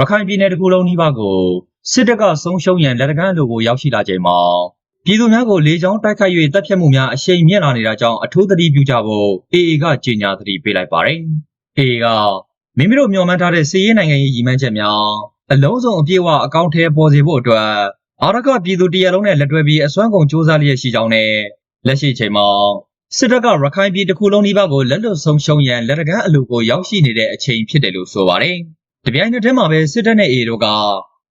ရခိုင်ပြည်နယ်တစ်ခုလုံးနှိပါကိုစစ်တပ်ကဆုံးရှုံးရန်လက်တကမ်းလိုကိုရောက်ရှိလာချိန်မှာပြည်သူများကိုလေကြောင်းတိုက်ခိုက်၍တပ်ဖြတ်မှုများအရှိန်မြင့်လာနေတာကြောင့်အထူးသတိပြုကြဖို့ AA ကကြေညာသတိပေးလိုက်ပါတယ်။ AA ကမိမိတို့မျှော်မှန်းထားတဲ့စီးရေးနိုင်ငံရေးရည်မှန်းချက်များအလုံးစုံအပြည့်အဝအကောင့်ထဲပေါ်စေဖို့အတွက်အာရကပြည်သူတရလုံးနဲ့လက်တွဲပြီးအစွမ်းကုန်စ조사လျက်ရှိကြောင်းနဲ့လက်ရှိချိန်မှာစစ်တပ်ကရခိုင်ပြည်တစ်ခုလုံးနှိပါကိုလက်လွတ်ဆုံးရှုံးရန်လက်တကမ်းအလူကိုရောက်ရှိနေတဲ့အချိန်ဖြစ်တယ်လို့ဆိုပါတယ်။ တပြိုင်နက်တည်းမှာပဲစစ်တပ်နဲ့ AA တို့က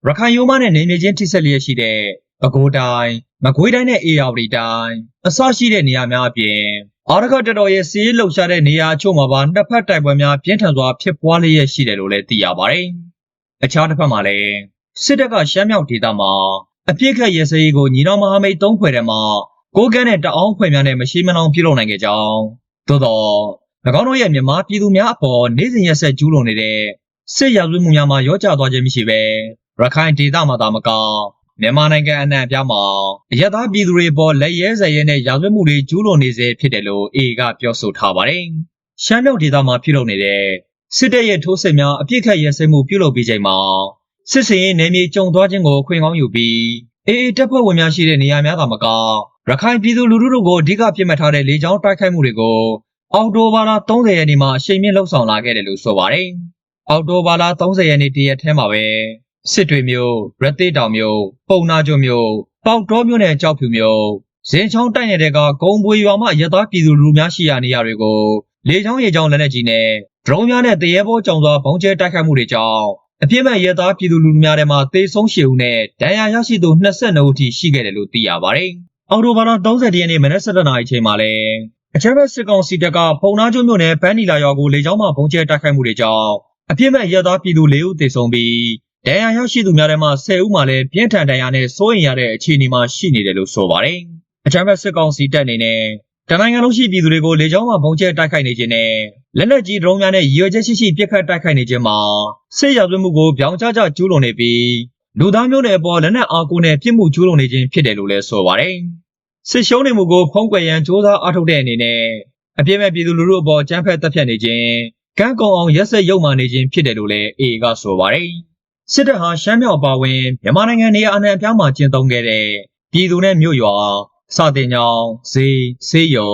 ရခိုင်ရိုးမနဲ့နေမြေချင်းထိစပ်လျက်ရှိတဲ့ပဲခူးတိုင်းမကွေးတိုင်းနဲ့အေရဝတီတိုင်းအစရှိတဲ့နေရာများအပြင်အာရကတတော်ရဲ့စီးလှုပ်ရှားတဲ့နေရာအချို့မှာပါနှစ်ဖက်တိုက်ပွဲများပြင်းထန်စွာဖြစ်ပွားလျက်ရှိတယ်လို့လည်းသိရပါတယ်။အခြားတစ်ဖက်မှာလည်းစစ်တပ်ကရှမ်းမြောက်ဒေသမှာအပြစ်ခတ်ရဲစရေးကိုညီတော်မဟာမိတ်သုံးဖွဲ့ထဲမှာကိုကန်းနဲ့တအောင်းဖွဲ့များနဲ့မရှိမနှောင်ပြုလုပ်နိုင်ခဲ့ကြောင်းသို့တော့၎င်းတို့ရဲ့မြန်မာပြည်သူများအပေါ်နေ့စဉ်ရက်ဆက်ကျူးလွန်နေတဲ့ စစ်ရာဇဝတ်မှုများမှာရောကြသွားခြင်းမရှိဘဲရခိုင်ဒေသမှာသာမကမြန်မာနိုင်ငံအနှံ့အပြားမှာအရသာပြည်သူတွေပေါ်လက်ရဲစရဲနဲ့ရာဇဝတ်မှုတွေကျူးလွန်နေစေဖြစ်တယ်လို့ AA ကပြောဆိုထားပါတယ်။ရှမ်းမြောက်ဒေသမှာပြုလုပ်နေတဲ့စစ်တပ်ရဲ့ထိုးစစ်များအပြစ်ခတ်ရဲစဲမှုပြုလုပ်ပြီးချိန်မှာစစ်စင်ရေးနယ်မြေကျုံသွားခြင်းကိုခွင့်ကောင်းယူပြီးအေအေတပ်ဖွဲ့ဝင်များရှိတဲ့နေရာများသာမကရခိုင်ပြည်သူလူထုတို့ကိုအဓိကပြစ်မှတ်ထားတဲ့လေကြောင်းတိုက်ခိုက်မှုတွေကိုအော်တိုဘာလ30ရက်နေ့မှာအရှိန်မြင့်လှုပ်ဆောင်လာခဲ့တယ်လို့ဆိုပါတယ်။ အော်တိုဘာလ30ရက်နေ့တရက်ထဲမှာပဲစစ်တွေမျိုးရသေတောင်မျိုးပုံနာကျွန်းမျိုးပေါက်တော်မျိုးနဲ့ကြောက်ဖြူမျိုးဇင်းချောင်းတိုက်နယ်တဲ့ကဂုံပွေရွာမှရသားပြည်သူလူထုများရှိရာနေရာတွေကိုလေချောင်းရေချောင်းလက်နက်ကြီးနဲ့ဒရုန်းများနဲ့တရေဘောကြောင်စွာဘုံကျဲတိုက်ခိုက်မှုတွေကြောင့်အပြစ်မဲ့ရဲသားပြည်သူလူထုများထဲမှာသေဆုံးရှည်ဦးနဲ့ဒဏ်ရာရရှိသူ22ဦးထိရှိခဲ့တယ်လို့သိရပါတယ်။အော်တိုဘာလ30ရက်နေ့မနက်7:00နာရီချိန်မှာလဲအချမ်းဘက်စစ်ကောင်စီတပ်ကပုံနာကျွန်းမြို့နယ်ပန်းနီလာရွာကိုလေကြောင်းမှဘုံကျဲတိုက်ခိုက်မှုတွေကြောင့် အပြစ်မဲ့ရဲသားပြည်သူ၄ဦးသေဆုံးပြီးဒဏ်ရာရရှိသူများထဲမှာ10ဦးမှလည်းပြင်းထန်ဒဏ်ရာနဲ့စိုးရိမ်ရတဲ့အခြေအနေမှာရှိနေတယ်လို့ဆိုပါတယ်။အချမ်းဘက်စစ်ကောင်စီတပ်အနေနဲ့တနိုင်ငံလုံးရှိပြည်သူတွေကိုလေကြောင်းမှဘုံကျဲတိုက်ခိုက်နေခြင်းနဲ့လက်နက်ကြီးဒရုန်းများနဲ့ရည်ရွယ်ချက်ရှိရှိပစ်ခတ်တိုက်ခိုက်နေခြင်းမှာစစ်ရာဇဝတ်မှုကိုပြောင်းကျကျကျူးလွန်နေပြီးလူသားမျိုးနွယ်ပေါ်လက်နက်အားကိုနဲ့ပြစ်မှုကျူးလွန်နေခြင်းဖြစ်တယ်လို့လည်းဆိုပါတယ်။စစ်ရှုံးနေမှုကိုဖုံးကွယ်ရန်စ조사အားထုတ်တဲ့အနေနဲ့အပြစ်မဲ့ပြည်သူလူထုအပေါ်ကြမ်းဖက်တပ်ဖြတ်နေခြင်း ကန့်ကုံအောင်ရက်စက်ရုပ်မာနေခြင်းဖြစ်တယ်လို့လည်း AA ကဆိုပါတယ်။စစ်တပ်ဟာရှမ်းမြောက်အပါအဝင်မြန်မာနိုင်ငံနေရာအနှံ့အပြားမှာကျင်းသုံးခဲ့တဲ့ပြည်သူနဲ့မြို့ရွာစာတင်ကြောင်ဈေးဆေးရုံ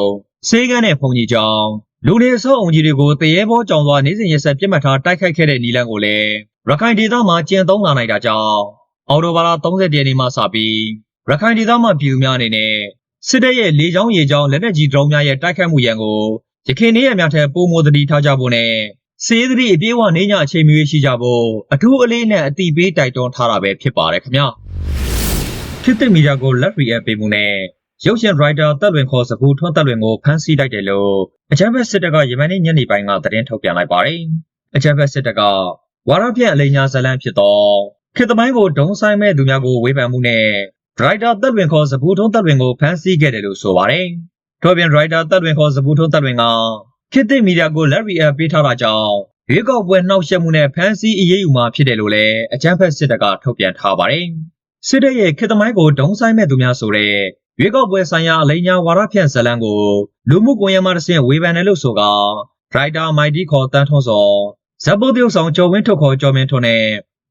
ဆေးကန်းနဲ့ဖုန်ကြီးကြောင်လူနေအဆောက်အုံကြီးတွေကိုတရေဘောကြောင်စွာနေစဉ်ရက်ဆက်ပြစ်မှတ်ထားတိုက်ခိုက်ခဲ့တဲ့နီလန်းကိုလည်းရခိုင်ဒေသမှာကျင်းသုံးလာနိုင်တာကြောင့်အော်တိုဘာလ30ရက်နေ့မှစပြီးရခိုင်ဒေသမှာပြည်သူများအနေနဲ့စစ်တပ်ရဲ့လေကြောင်းရေကြောင်းလက်နက်ကြီးဒရုန်းများရဲ့တိုက်ခိုက်မှုရန်ကို ရခိုင်နေရများထက်ပုံမိုသတိထားကြဖို့နဲ့စေသတိအပြေးဝနေညအချိန်မျိုးရှိကြဖို့အထူးအလေးနဲ့အတိပေးတိုက်တွန်းထားတာပဲဖြစ်ပါတယ်ခင်ဗျာဖြစ်တဲ့မီဒီယာကိုလက်ရီအပ်ပေးမှုနဲ့ရုပ်ရှင်ရိုက်တာတက်လွင်ခေါ်စကူထွန်းတက်လွင်ကိုဖမ်းဆီးလိုက်တယ်လို့အကြမ်းဖက်စစ်တပ်ကယမန်နေ့ညနေပိုင်းကသတင်းထုတ်ပြန်လိုက်ပါတယ်။အကြမ်းဖက်စစ်တပ်ကဝါရပြန့်အလိညာဇလန်းဖြစ်သောခေတ်သမိုင်းကိုဒုံဆိုင်မဲ့သူများကိုဝေဖန်မှုနဲ့ဒရိုက်တာတက်လွင်ခေါ်စပူထုံးတက်လွင်ကိုဖမ်းဆီးခဲ့တယ်လို့ဆိုပါတယ်။ ထို့ပြင်ဒရိုက်တာတက်လွင်ခေါ်စပူထုံးတက်လွင်ကခေတ်သစ်မီဒီယာကိုလက်ရီအပ်ပေးထားတာကြောင့်ရွေးကောက်ပွဲနှောက်ယှက်မှုနဲ့ဖမ်းဆီးအရေးယူမှာဖြစ်တယ်လို့လည်းအကြမ်းဖက်စစ်တပ်ကထုတ်ပြန်ထားပါတယ်။စစ်တပ်ရဲ့ခေတ်သမိုင်းကိုဒုံဆိုင်မဲ့သူများဆိုတဲ့ရွေးကောက်ပွဲဆိုင်ရာအလိညာဝါဒဖြန့်ဇလန်းကိုလူမှုကွန်ရက်မှာတစ်ဆင့်ဝေဖန်တယ်လို့ဆိုကဒရိုက်တာမိုက်တီခေါ်တန်းထွန်းစောဇက်ပုတ်တရုတ်ဆောင်ကျော်ဝင်းထုတ်ခေါ်ကျော်မင်းထွန်းနဲ့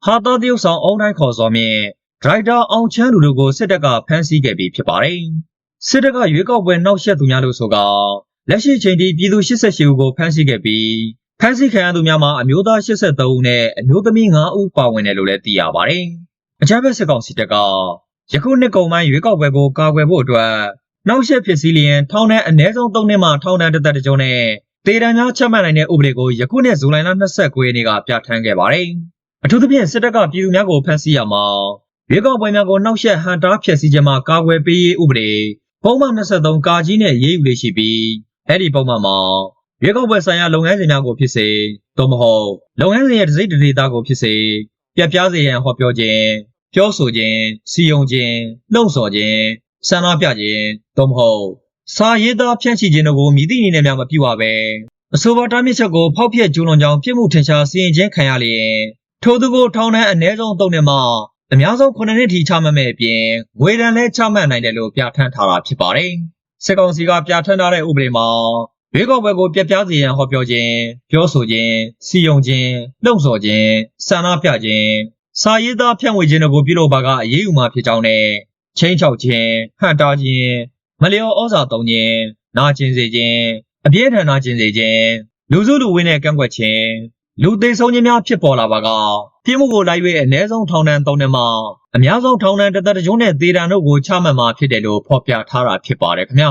ဟာတာတရုတ်ဆောင်အုံတိုင်းခေါ်စောမြင့်ဒရိုက်တာအောင်ချမ်းလူတို့ကိုစစ်တပ်ကဖမ်းဆီးခဲ့ပြီးဖြစ်ပါတယ်။ စစ်တပ်ကရွေးကောက်ပွဲနှောက်ယှက်သူများလို့ဆိုကလက်ရှိချိန်ထိပြည်သူ88ဦးကိုဖမ်းဆီးခဲ့ပြီးဖမ်းဆီးခံရသူများမှာအမျိုးသား83ဦးနဲ့အမျိုးသမီး9ဦးပါဝင်တယ်လို့လည်းသိရပါတယ်။အကြမ်းဖက်စစ်ကောင်စီတပ်ကယခုနှစ်ကုန်ပိုင်းရွေးကောက်ပွဲကိုကာကွယ်ဖို့အတွက်နောက်ဆက်ဖြစ်စည်းလျင်ထောင်ထဲအနည်းဆုံး3နှစ်မှထောင်ဒဏ်တစ်သက်တစ်ကြိမ်နဲ့ဒေတံများချမှတ်နိုင်တဲ့ဥပဒေကိုယခုနှစ်ဇူလိုင်လ29ရက်နေ့ကပြဋ္ဌာန်းခဲ့ပါတယ်။အထူးသဖြင့်စစ်တပ်ကပြည်သူများကိုဖမ်းဆီးရမှာရွေးကောက်ပွဲများကိုနှောက်ယှက်ဟန်တားဖျက်ဆီးခြင်းမှာကာကွယ်ပေးရေးဥပဒေ ပုံမှန်23ကာကြီးနဲ့ရေးယူလေးရှိပြီးအဲ့ဒီပုံမှန်မှာရွေးကောက်ပွဲဆိုင်ရာလုပ်ငန်းစဉ်များကိုဖြစ်စေသို့မဟုတ်လုပ်ငန်းစဉ်ရဲ့ဒစိမ့်ဒေသကိုဖြစ်စေပြပြစေရန်ဟောပြောခြင်းပြောဆိုခြင်းစီယုံခြင်းလှုံ့ဆော်ခြင်းဆန္ဒပြခြင်းသို့မဟုတ်စာရေးသားဖြန့်ချိခြင်းတို့ကိုမြည်သည့်အနေနဲ့များမပြုပါပဲအဆိုပါတားမြစ်ချက်ကိုဖောက်ဖျက်ကျူးလွန်ကြောင်းပြစ်မှုထင်ရှားစီရင်ခြင်းခံရလျင်ထိုသူကိုထောင်ဒဏ်အနည်းဆုံး၃နှစ်မှ အများဆုံး9နှစ်ထိချမှတ်မဲ့အပြင်ငွေဒဏ်လည်းချမှတ်နိုင်တယ်လို့ပြဋ္ဌာန်းထားတာဖြစ်ပါတယ်စစ်ကောင်စီကပြဋ္ဌာန်းထားတဲ့ဥပဒေမှာရွေးကောက်ပွဲကိုပြက်ပြားစေရန်ဟောပြောခြင်းပြောဆိုခြင်းစီယုံခြင်းလှုံ့ဆော်ခြင်းဆန္ဒပြခြင်းစာရေးသားဖြန့်ဝေခြင်းတို့ကိုပြုလုပ်ပါကအရေးယူမှာဖြစ်ကြောင်းနဲ့ချင်းချောက်ခြင်းဟန်တာခြင်းမလျော်ဩဇာသုံးခြင်းနာကျင်စေခြင်းအပြည့်ထန်နာကျင်စေခြင်းလူစုလူဝင်းနဲ့ကန့်ကွက်ခြင်း လူသိဆုံးခြင်းများဖြစ်ပေါ်လာပါကပြစ်မှုကိုလိုက်၍အ ਨੇ ဆုံးထောင်ဒဏ်၃နှစ်မှအများဆုံးထောင်ဒဏ်တစ်သက်တစ်ကြိုးနဲ့သေဒဏ်တို့ကိုချမှတ်မှာဖြစ်တယ်လို့ဖော်ပြထားတာဖြစ်ပါတယ်ခင်ဗျာ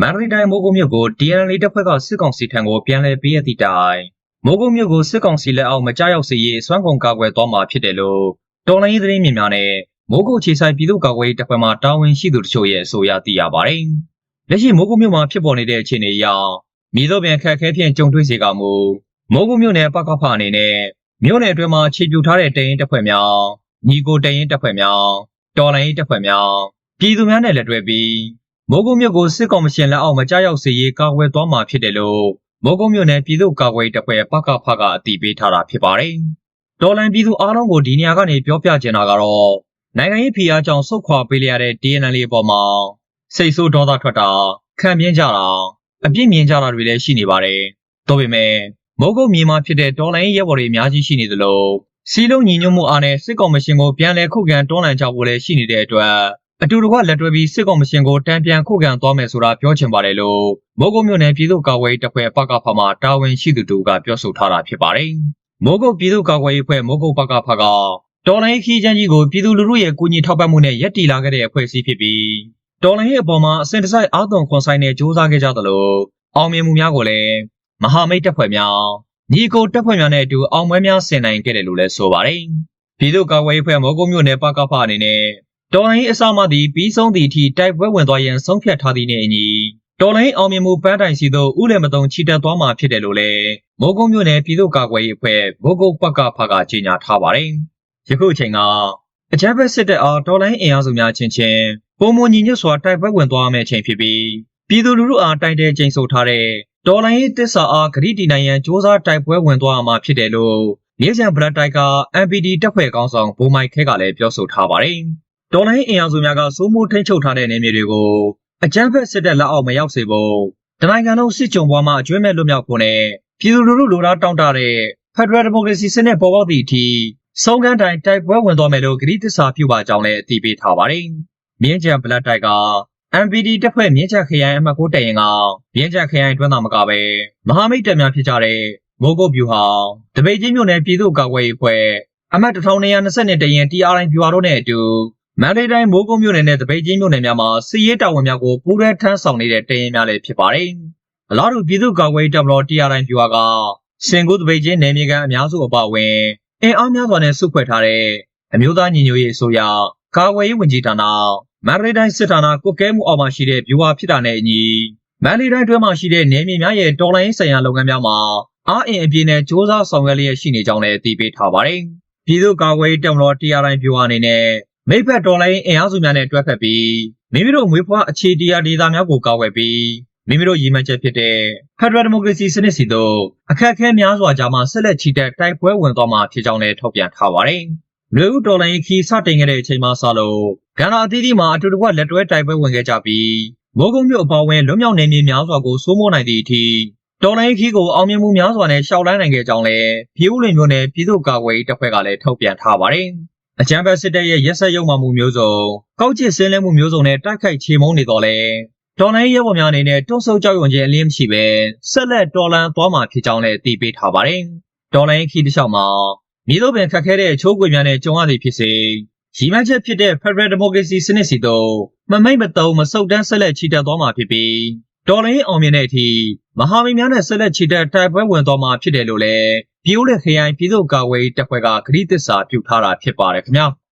မန္တလေးတိုင်းမိုးကုတ်မြို့ကို DNL တပ်ဖွဲ့ကစစ်ကောင်စီထံကိုပြန်လည်ပေးအပ်သည့်တိုင်မိုးကုတ်မြို့ကိုစစ်ကောင်စီလက်အောက်မကြောက်ရောက်စေရေးအစွမ်းကုန်ကာကွယ်သွားမှာဖြစ်တယ်လို့တော်လိုင်းရေးသတင်းမြင်များနဲ့မိုးကုတ်ခြေဆိုင်ပြည်သူ့ကာကွယ်ရေးတပ်ဖွဲ့မှတာဝန်ရှိသူတို့ချို့ရဲ့အဆိုအရသိရပါတယ်။လက်ရှိမိုးကုတ်မြို့မှာဖြစ်ပေါ်နေတဲ့အခြေအနေအရ မြေသောပြန်ခက်ခဲဖြင့်ကြုံတွေ့စေကမူမိုးကုတ်မြို့နယ်ပကဖအနေနဲ့မြို့နယ်အတွင်းမှာခြေပြူထားတဲ့တရင်တပ်ဖွဲ့များညီကိုတရင်တပ်ဖွဲ့များတော်လိုင်းရေးတပ်ဖွဲ့များပြည်သူများနဲ့လက်တွဲပြီးမိုးကုတ်မြို့ကိုစစ်ကောင်မရှင်လက်အောက်မကြောက်ရောက်စေရေးကာကွယ်သွားမှာဖြစ်တယ်လို့မိုးကုတ်မြို့နယ်ပြည်သူ့ကာကွယ်ရေးတပ်ဖွဲ့ပကဖကအတည်ပြုထားတာဖြစ်ပါတယ်။တော်လိုင်းပြည်သူအားလုံးကိုဒီနေရာကနေပြောပြချင်တာကတော့နိုင်ငံရေးဖိအားကြောင့်ဆုတ်ခွာပေးရတဲ့ DNL အပေါ်မှာစိတ်ဆိုးဒေါသထွက်တာခံပြင်းကြတာ အပြစ်မြင်ကြတာတွေလည်းရှိနေပါတယ်။ဒါပေမဲ့မုတ်ကုတ်မြေမှာဖြစ်တဲ့တော်လိုင်းရဲဘော်တွေအများကြီးရှိနေသလိုစီလုံးညီညွတ်မှုအားနဲ့စစ်ကောင်မရှင်ကိုပြန်လည်ခုခံတွန်းလှန်ကြဖို့လည်းရှိနေတဲ့အတွက်အတူတကွလက်တွဲပြီးစစ်ကောင်မရှင်ကိုတံပြန်ခုခံသွားမယ်ဆိုတာပြောချင်ပါတယ်လို့မုတ်ကုတ်မြို့နယ်ပြည်သူ့ကာကွယ်ရေးတပ်ဖွဲ့ပကဖမှာတာဝန်ရှိသူတို့ကပြောဆိုထားတာဖြစ်ပါတယ်။မုတ်ကုတ်ပြည်သူ့ကာကွယ်ရေးအဖွဲ့မုတ်ကုတ်ပကဖကတော်လိုင်းခီးချမ်းကြီးကိုပြည်သူလူထုရဲ့ကူညီထောက်ပံ့မှုနဲ့ရက်တီလာခဲ့တဲ့အဖွဲ့အစည်းဖြစ်ပြီး တော်လိုင်းရဲ့အပေါ်မှာအစဉ်တစိုက်အာသွန်ခွန်ဆိုင်နဲ့စ조사ခဲ့ကြသလိုအောင်မြင်မှုများကိုလည်းမဟာမိတ်တပ်ဖွဲ့များညီကိုတပ်ဖွဲ့များနဲ့အတူအောင်ပွဲများဆင်နိုင်ခဲ့တယ်လို့လည်းဆိုပါတယ်။ပြည်သူ့ကာကွယ်ရေးအဖွဲ့မော်ကုတ်မြို့နယ်ပကဖအနေနဲ့တော်လိုင်းအစမှသည်ပြီးဆုံးသည့်အထိတိုက်ပွဲဝင်သွားရန်ဆုံးဖြတ်ထားသည့်နဲ့အညီတော်လိုင်းအောင်မြင်မှုပန်းတိုင်စီသို့ဥလည်မတုံချီတက်သွားမှာဖြစ်တယ်လို့လည်းမိုးကုတ်မြို့နယ်ပြည်သူ့ကာကွယ်ရေးအဖွဲ့မိုးကုတ်ပကဖကကြေညာထားပါတယ်။ယခုအချိန်ကအကြမ်းဖက်စစ်တပ်အားတော်လိုင်းအင်အားစုများချင်းချင်း ပုံမညီညွတ်စွာတိုက်ပွဲဝင်သွားမယ့်အချိန်ဖြစ်ပြီးပြည်သူလူထုအားတိုက်တဲ့ချိန်ဆိုထားတဲ့တော်လိုင်းရေးတစ္ဆာအားဂရိတီနိုင်ရန်စ조사တိုက်ပွဲဝင်သွားမှာဖြစ်တယ်လို့မြေချံဘလက်တိုက်က MPD တပ်ဖွဲ့ကောင်းဆောင်ဘိုမိုက်ခဲကလည်းပြောဆိုထားပါတယ်။တော်လိုင်းအင်အားစုများကစိုးမိုးထိန်းချုပ်ထားတဲ့နေမြေတွေကိုအကြမ်းဖက်စစ်တပ်လက်အောက်မရောက်စေဖို့တနိုင်ငံလုံးစစ်ကြုံပွားမှအကျွမ်းမဲ့လွတ်မြောက်ဖို့နဲ့ပြည်သူလူထုလိုလားတောင်းတတဲ့ Federal Democracy စနစ်ပေါ်ပေါက်သည့်အထိဆုံးခန်းတိုင်းတိုက်ပွဲဝင်သွားမယ်လို့ဂရိတစ္ဆာပြုပါကြောင်းလည်းအတည်ပြုထားပါတယ်။ မြင်းချံဘလက်တိုက်က MPD တပ်ဖွဲ့မြင်းချခရိုင်အမှတ်9တရင်ကမြင်းချခရိုင်တွင်းသားမကပဲမဟာမိတ်တပ်များဖြစ်ကြတဲ့မိုးကုတ်ဗျူဟာတပိတ်ချင်းမြို့နယ်ပြည်သူ့ကာကွယ်ရေးအဖွဲ့အမှတ်1222တရင် TRI ဗျူဟာတို့နဲ့အတူမန္တလေးတိုင်းမိုးကုတ်မြို့နယ်နဲ့တပိတ်ချင်းမြို့နယ်များမှာစစ်ရေးတာဝန်များကိုပူးရဲထမ်းဆောင်နေတဲ့တရင်များလည်းဖြစ်ပါတယ်။အလားတူပြည်သူ့ကာကွယ်ရေးတပ်မတော် TRI ဗျူဟာကစင်ကူးတပိတ်ချင်းနယ်မြေကန်အများစုအပါအဝင်အင်အားများစွာနဲ့စုဖွဲ့ထားတဲ့အမျိုးသားညီညွတ်ရေးအစိုးရကာကွယ်ရေးဝန်ကြီးဌာန မန္တလေးတိုင်းစစ်ဌာနကုတ်ကဲမှုအောက်မှာရှိတဲ့ဗျူဟာဖြစ်တာနဲ့အညီမန္တလေးတိုင်းတွင်းမှာရှိတဲ့နေမြေများရဲ့တော်လိုင်းဆိုင်ရာလုပ်ငန်းများမှာအားအင်အပြည့်နဲ့စ조사ဆောင်ရွက်လျက်ရှိနေကြောင်းလည်းသိပေးထားပါတယ်။ပြည်သူ့ကာကွယ်ရေးတပ်မတော် TRI ဗျူဟာအနေနဲ့မိဖက်တော်လိုင်းအင်အားစုများနဲ့တွဲဖက်ပြီးမိမိတို့မွေးဖွားအခြေတရားဒေသများကိုကာကွယ်ပြီးမိမိတို့ရည်မှန်းချက်ဖြစ်တဲ့ Federal Democracy စနစ်စီသို့အခက်အခဲများစွာကြားမှာဆက်လက်ချီတက်တိုက်ပွဲဝင်သွားမှာဖြစ်ကြောင်းလည်းထုတ်ပြန်ထားပါတယ်။ လူဦးတော်လိုင်းခီးစတင်ခဲ့တဲ့အချိန်မှစလို့ကဏ္ဍအသီးသီးမှာအတူတကွလက်တွဲတိုက်ပွဲဝင်ခဲ့ကြပြီးမိုးကုတ်မြို့အပေါင်းဝင်လွတ်မြောက်နေမြေများစွာကိုစိုးမိုးနိုင်သည့်အထိတော်လိုင်းခီးကိုအောင်မြင်မှုများစွာနဲ့ရှောက်လန်းနိုင်ခဲ့ကြောင်းလည်းပြည်ဦးလွင်မြို့နယ်ပြည်သူ့ကာကွယ်ရေးတပ်ဖွဲ့ကလည်းထုတ်ပြန်ထားပါတယ်။အကြမ်းဖက်စစ်တပ်ရဲ့ရက်စက်ရုံမှမှုမျိုးစုံကောက်ကျစ်ဆင်းလဲမှုမျိုးစုံနဲ့တိုက်ခိုက်ချေမှုန်းနေတော့လဲတော်လိုင်းရဲဘော်များအနေနဲ့တွန်းဆုပ်ကြောက်ရွံ့ခြင်းအလင်းမရှိပဲဆက်လက်တော်လန်သွားမှာဖြစ်ကြောင်းလည်းသိပေးထားပါတယ်။တော်လိုင်းခီးတစ်လျှောက်မှာ မြေတို့ပင်ခက်ခဲတဲ့ချိုးကွေများနဲ့ကြုံရသည်ဖြစ်စေရီမန်းချက်ဖြစ်တဲ့ Federal Democracy စနစ်စီတို့မမိတ်မတုံမဆုတ်တန်းဆက်လက်ချီတက်သွားမှာဖြစ်ပြီးတော်လိုင်းအောင်မြင်တဲ့အထိမဟာမိတ်များနဲ့ဆက်လက်ချီတက်တိုက်ပွဲဝင်သွားမှာဖြစ်တယ်လို့လည်းပြည်ဦးလက်ခရိုင်ပြည်သူ့ကာကွယ်ရေးတပ်ဖွဲ့ကဂရိသစ္စာပြုထားတာဖြစ်ပါတယ်ခင်ဗျာ။